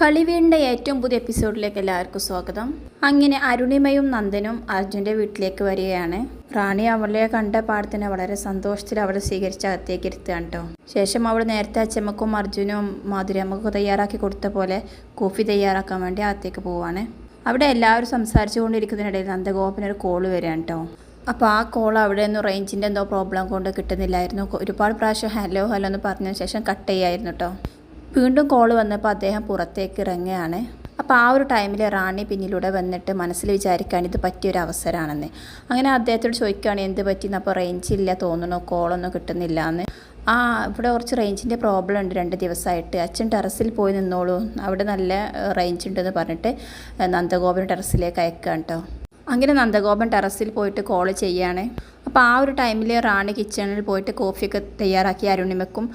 കളിവീടിന്റെ ഏറ്റവും പുതിയ എപ്പിസോഡിലേക്ക് എല്ലാവർക്കും സ്വാഗതം. അങ്ങനെ അരുണിമയും നന്ദനും അർജുന്റെ വീട്ടിലേക്ക് വരികയാണ്. റാണി അവളെ കണ്ട പാടത്തിന് വളരെ സന്തോഷത്തിൽ അവളെ സ്വീകരിച്ച് അകത്തേക്ക് ഇരുത്തുകയാണ് കേട്ടോ ശേഷം അവൾ നേരത്തെ അച്ചമ്മക്കും അർജുനും മാധുരമ്മക്കും തയ്യാറാക്കി കൊടുത്ത പോലെ കോഫി തയ്യാറാക്കാൻ വേണ്ടി അകത്തേക്ക് പോവാണ്. അവിടെ എല്ലാവരും സംസാരിച്ചു കൊണ്ടിരിക്കുന്നതിനിടയിൽ നന്ദഗോപന് ഒരു കോൾ വരികയാണ് കേട്ടോ അപ്പോൾ ആ കോൾ അവിടെ നിന്ന് റേഞ്ചിന്റെ എന്തോ പ്രോബ്ലം കൊണ്ട് കിട്ടുന്നില്ലായിരുന്നു. ഒരുപാട് പ്രാവശ്യം ഹലോ ഹലോ എന്ന് പറഞ്ഞതിന് ശേഷം കട്ട് ചെയ്യായിരുന്നു കേട്ടോ വീണ്ടും കോൾ വന്നപ്പോൾ അദ്ദേഹം പുറത്തേക്ക് ഇറങ്ങുകയാണ്. അപ്പോൾ ആ ഒരു ടൈമിൽ റാണി പിന്നിലൂടെ വന്നിട്ട് മനസ്സിൽ വിചാരിക്കാൻ ഇത് പറ്റിയൊരു അവസരമാണെന്ന് അങ്ങനെ അദ്ദേഹത്തോട് ചോദിക്കുകയാണ് എന്ത് പറ്റിയെന്ന്? അപ്പോൾ റേഞ്ച് ഇല്ല തോന്നുന്നു കോളൊന്നും കിട്ടുന്നില്ല എന്ന് ആ ഇവിടെ കുറച്ച് റേഞ്ചിന്റെ പ്രോബ്ലം ഉണ്ട് രണ്ട് ദിവസമായിട്ട് അച്ഛൻ ടെറസിൽ പോയി നിന്നോളൂ. അവിടെ നല്ല റേഞ്ച് ഉണ്ടെന്ന് പറഞ്ഞിട്ട് നന്ദഗോപുരം ടെറസിലേക്ക് അയക്കാം കേട്ടോ അങ്ങനെ നന്ദഗോപൻ ടെറസിൽ പോയിട്ട് കോൾ ചെയ്യാണ്. അപ്പോൾ ആ ഒരു ടൈമിൽ റാണി കിച്ചണിൽ പോയിട്ട് കോഫിയൊക്കെ തയ്യാറാക്കി അരുണിമയ്ക്കും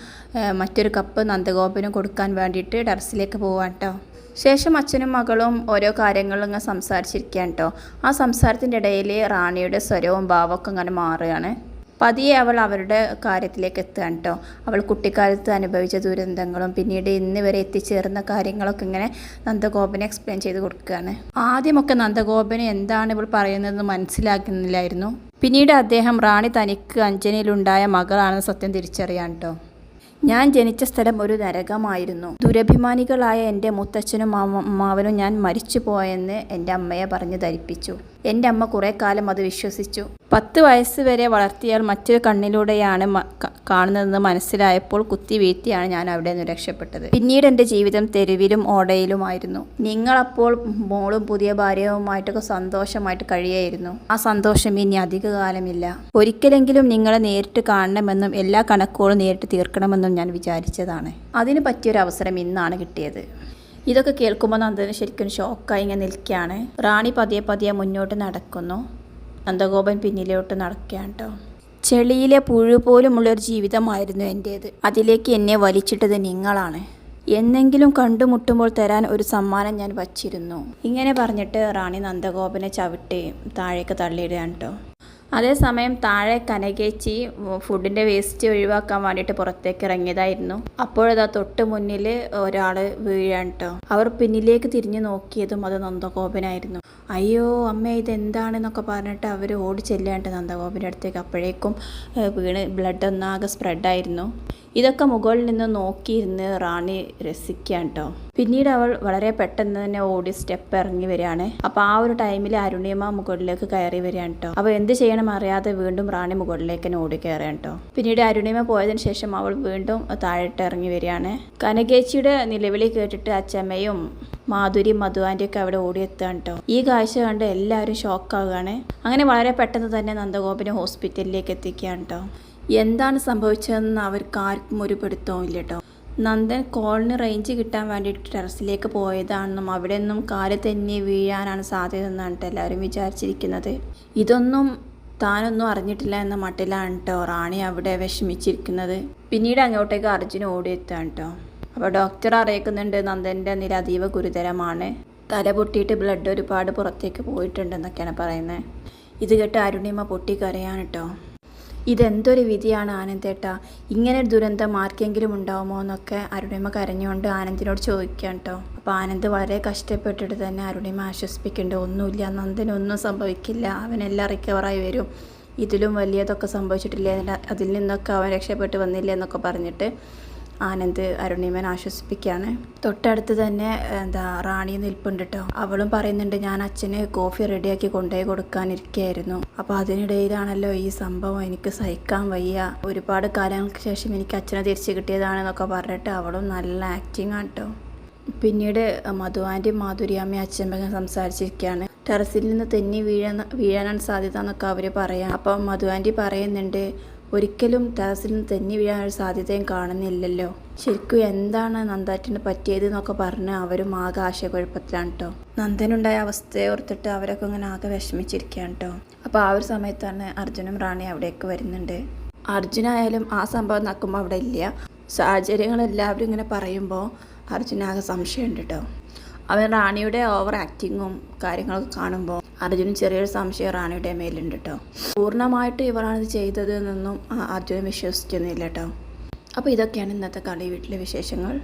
മറ്റൊരു കപ്പ് നന്ദഗോപനും കൊടുക്കാൻ വേണ്ടിയിട്ട് ടെറസിലേക്ക് പോവാൻ കേട്ടോ ശേഷം അച്ഛനും മകളും ഓരോ കാര്യങ്ങളും ഇങ്ങനെ സംസാരിച്ചിരിക്കുകയാണ് കേട്ടോ ആ സംസാരത്തിന്റെ ഇടയിൽ റാണിയുടെ സ്വരവും ഭാവമൊക്കെ ഇങ്ങനെ മാറുകയാണ്. പതിയെ അവൾ അവരുടെ കാര്യത്തിലേക്ക് എത്തുകയാണ് കേട്ടോ അവൾ കുട്ടിക്കാലത്ത് അനുഭവിച്ച ദുരന്തങ്ങളും പിന്നീട് ഇന്ന് വരെ എത്തിച്ചേർന്ന കാര്യങ്ങളൊക്കെ ഇങ്ങനെ നന്ദഗോപനെ എക്സ്പ്ലെയിൻ ചെയ്ത് കൊടുക്കുകയാണ്. ആദ്യമൊക്കെ നന്ദഗോപന് എന്താണ് ഇവൾ പറയുന്നതെന്ന് മനസ്സിലാക്കുന്നില്ലായിരുന്നു പിന്നീട് അദ്ദേഹം റാണി തനിക്ക് അഞ്ജനയിലുണ്ടായ മകളാണെന്ന് സത്യം തിരിച്ചറിയാൻ കേട്ടോ ഞാൻ ജനിച്ച സ്ഥലം ഒരു നരകമായിരുന്നു. ദുരഭിമാനികളായ എന്റെ മുത്തച്ഛനും അമ്മാവനും ഞാൻ മരിച്ചു പോയെന്ന് എന്റെ അമ്മയെ പറഞ്ഞ് ധരിപ്പിച്ചു. എന്റെ അമ്മ കുറേ കാലം അത് വിശ്വസിച്ചു. പത്ത് വയസ്സ് വരെ വളർത്തിയാൽ മറ്റൊരു കണ്ണിലൂടെയാണ് കാണുന്നതെന്ന് മനസ്സിലായപ്പോൾ കുത്തി വീഴ്ത്തിയാണ് ഞാൻ അവിടെ നിന്ന് രക്ഷപ്പെട്ടത്. പിന്നീട് എന്റെ ജീവിതം തെരുവിലും ഓടയിലുമായിരുന്നു. നിങ്ങളപ്പോൾ മോളും പുതിയ ഭാര്യവുമായിട്ടൊക്കെ സന്തോഷമായിട്ട് കഴിയായിരുന്നു. ആ സന്തോഷം ഇനി അധിക കാലമില്ല. ഒരിക്കലെങ്കിലും നിങ്ങളെ നേരിട്ട് കാണണമെന്നും എല്ലാ കണക്കുകളും നേരിട്ട് തീർക്കണമെന്നും ഞാൻ വിചാരിച്ചതാണ്. അതിന് പറ്റിയൊരു അവസരം ഇന്നാണ് കിട്ടിയത്. ഇതൊക്കെ കേൾക്കുമ്പോൾ നന്ദന് ശരിക്കും ഷോക്കായി ഇങ്ങനെ നിൽക്കുകയാണ്. റാണി പതിയെ പതിയെ മുന്നോട്ട് നടക്കുന്നു. നന്ദഗോപൻ പിന്നിലോട്ട് നടക്കുകയാണ് കേട്ടോ ചെളിയിലെ പുഴു പോലുമുള്ളൊരു ജീവിതമായിരുന്നു എന്റേത് അതിലേക്ക് എന്നെ വലിച്ചിട്ടത് നിങ്ങളാണ്. എന്നെങ്കിലും കണ്ടുമുട്ടുമ്പോൾ തരാൻ ഒരു സമ്മാനം ഞാൻ വച്ചിരുന്നു. ഇങ്ങനെ പറഞ്ഞിട്ട് റാണി നന്ദഗോപനെ ചവിട്ടി താഴേക്ക് തള്ളിയിടുകയാണ് കേട്ടോ അതേസമയം താഴെ കനകേച്ചി ഫുഡിന്റെ വേസ്റ്റ് ഒഴിവാക്കാൻ വേണ്ടിയിട്ട് പുറത്തേക്ക് ഇറങ്ങിയതായിരുന്നു. അപ്പോഴതാ തൊട്ട് മുന്നിൽ ഒരാൾ വീഴാൻ കേട്ടോ അവർ പിന്നിലേക്ക് തിരിഞ്ഞു നോക്കിയതും അത് നന്ദഗോപനായിരുന്നു. അയ്യോ അമ്മ ഇതെന്താണെന്നൊക്കെ പറഞ്ഞിട്ട് അവർ ഓടി ചെല്ലാണ്ട് നന്ദഗോപന്റെ അടുത്തേക്ക് അപ്പോഴേക്കും വീണ് ബ്ലഡ് ഒന്നാകെ സ്പ്രെഡായിരുന്നു. ഇതൊക്കെ മുകളിൽ നിന്ന് നോക്കിയിരുന്ന് റാണി രസിക്കുകയാണ് പിന്നീട് അവൾ വളരെ പെട്ടെന്ന് തന്നെ ഓടി സ്റ്റെപ്പ് ഇറങ്ങി വരികയാണ്. അപ്പോൾ ആ ഒരു ടൈമിൽ അരുണിയമ്മ മുകളിലേക്ക് കയറി വരികയാണ് കേട്ടോ. അപ്പോൾ എന്ത് ചെയ്യണം അറിയാതെ വീണ്ടും റാണി മുകളിലേക്ക് തന്നെ ഓടി കയറുകയാണ് കേട്ടോ. പിന്നീട് അരുണിമ പോയതിന് ശേഷം അവൾ വീണ്ടും താഴോട്ട് ഇറങ്ങി വരികയാണ്. കനകേച്ചിയുടെ നിലവിളി കേട്ടിട്ട് അച്ചമ്മയും മാധുരി മധുവാന്റെ മധുവാന്റെയൊക്കെ അവിടെ ഓടിയെത്താണ് കേട്ടോ. ഈ കാഴ്ച കണ്ട് എല്ലാവരും ഷോക്കാവുകയാണ് അങ്ങനെ വളരെ പെട്ടെന്ന് തന്നെ നന്ദഗോപിനെ ഹോസ്പിറ്റലിലേക്ക് എത്തിക്കുകയാണ് കേട്ടോ. എന്താണ് സംഭവിച്ചതെന്ന് അവർക്ക് ആർക്കും ഒരു പിടുത്തവും ഇല്ല കേട്ടോ നന്ദൻ കോളിന് റേഞ്ച് കിട്ടാൻ വേണ്ടിയിട്ട് ടെറസിലേക്ക് പോയതാണെന്നും അവിടെ നിന്നും കാൽ തന്നെ വീഴാനാണ് സാധ്യത എന്നാണ് എല്ലാവരും വിചാരിച്ചിരിക്കുന്നത്. ഇതൊന്നും താനൊന്നും അറിഞ്ഞിട്ടില്ല എന്ന മട്ടിലാണ് കേട്ടോ റാണി അവിടെ വിഷമിച്ചിരിക്കുന്നത്. പിന്നീട് അങ്ങോട്ടേക്ക് അർജുൻ ഓടിയെത്താണ് കേട്ടോ അപ്പോൾ ഡോക്ടർ അറിയിക്കുന്നുണ്ട് നന്ദന്റെ നില അതീവ ഗുരുതരമാണ്. തല പൊട്ടിയിട്ട് ബ്ലഡ് ഒരുപാട് പുറത്തേക്ക് പോയിട്ടുണ്ടെന്നൊക്കെയാണ് പറയുന്നത്. ഇത് കേട്ട് അരുണിമ പൊട്ടിക്കരയാണ് കേട്ടോ ഇതെന്തൊരു വിധിയാണ് ആനന്ദേട്ട? ഇങ്ങനെ ഒരു ദുരന്തം ആർക്കെങ്കിലും ഉണ്ടാവുമോ എന്നൊക്കെ അരുണിമ കരഞ്ഞുകൊണ്ട് ആനന്ദിനോട് ചോദിക്കാം കേട്ടോ അപ്പോൾ ആനന്ദ് വളരെ കഷ്ടപ്പെട്ടിട്ട് തന്നെ അരുണിമ ആശ്വസിപ്പിക്കുന്നുണ്ട് ഒന്നുമില്ല നന്ദനൊന്നും സംഭവിക്കില്ല. അവനെല്ലാം റിക്കവറായി വരും. ഇതിലും വലിയതൊക്കെ സംഭവിച്ചിട്ടില്ല? അതിൽ നിന്നൊക്കെ അവൻ രക്ഷപ്പെട്ട് വന്നില്ല എന്നൊക്കെ പറഞ്ഞിട്ട് ആനന്ദ് അരുണിമൻ ആശ്വസിപ്പിക്കുകയാണ്. തൊട്ടടുത്ത് തന്നെ എന്താ റാണി നിൽപ്പുണ്ട് കേട്ടോ അവളും പറയുന്നുണ്ട് ഞാൻ അച്ഛന് കോഫി റെഡിയാക്കി കൊണ്ടുപോയി കൊടുക്കാനിരിക്കുകയായിരുന്നു. അപ്പോൾ അതിനിടയിലാണല്ലോ ഈ സംഭവം. എനിക്ക് സഹിക്കാൻ വയ്യ. ഒരുപാട് കാലങ്ങൾക്ക് ശേഷം എനിക്ക് അച്ഛനെ തിരിച്ചു കിട്ടിയതാണെന്നൊക്കെ പറഞ്ഞിട്ട് അവളും നല്ല ആക്ടിങ് ആണ് കേട്ടോ പിന്നീട് മധുവാന്റെയും മാധുരിയമ്മയും അച്ഛൻ സംസാരിച്ചിരിക്കുകയാണ്. ടെറസിൽ നിന്ന് തെന്നി വീഴാൻ വീഴാനാണ് സാധ്യത എന്നൊക്കെ അവർ പറയാം. അപ്പം മധുവാന്റി പറയുന്നുണ്ട് ഒരിക്കലും ടെറസിൽ തെന്നി വീഴാനൊരു സാധ്യതയും കാണുന്നില്ലല്ലോ. ശരിക്കും എന്താണ് നന്ദാറ്റിന് പറ്റിയത് എന്നൊക്കെ പറഞ്ഞ് അവരും ആകെ ആശയക്കുഴപ്പത്തിലാണ് കേട്ടോ നന്ദനുണ്ടായ അവസ്ഥയെ ഓർത്തിട്ട് അവരൊക്കെ ഇങ്ങനെ ആകെ വിഷമിച്ചിരിക്കുകയാണ് കേട്ടോ അപ്പോൾ ആ ഒരു സമയത്താണ് അർജുനും റാണി അവിടേക്ക് വരുന്നുണ്ട്. അർജുനായാലും ആ സംഭവം നടക്കുമ്പോൾ അവിടെ ഇല്ല. സാഹചര്യങ്ങൾ എല്ലാവരും ഇങ്ങനെ പറയുമ്പോൾ അർജുനാകെ സംശയമുണ്ട് കേട്ടോ അവൻ റാണിയുടെ ഓവർ ആക്ടിങ്ങും കാര്യങ്ങളൊക്കെ കാണുമ്പോൾ അർജുന് ചെറിയൊരു സംശയം റാണിയുടെ മേലുണ്ട് കേട്ടോ പൂർണമായിട്ട് ഇവരാണിത് ചെയ്തത് എന്നൊന്നും ആ അർജുനൻ വിശ്വസിക്കുന്നില്ല കേട്ടോ അപ്പോൾ ഇതൊക്കെയാണ് ഇന്നത്തെ കളി വീട്ടിലെ വിശേഷങ്ങൾ.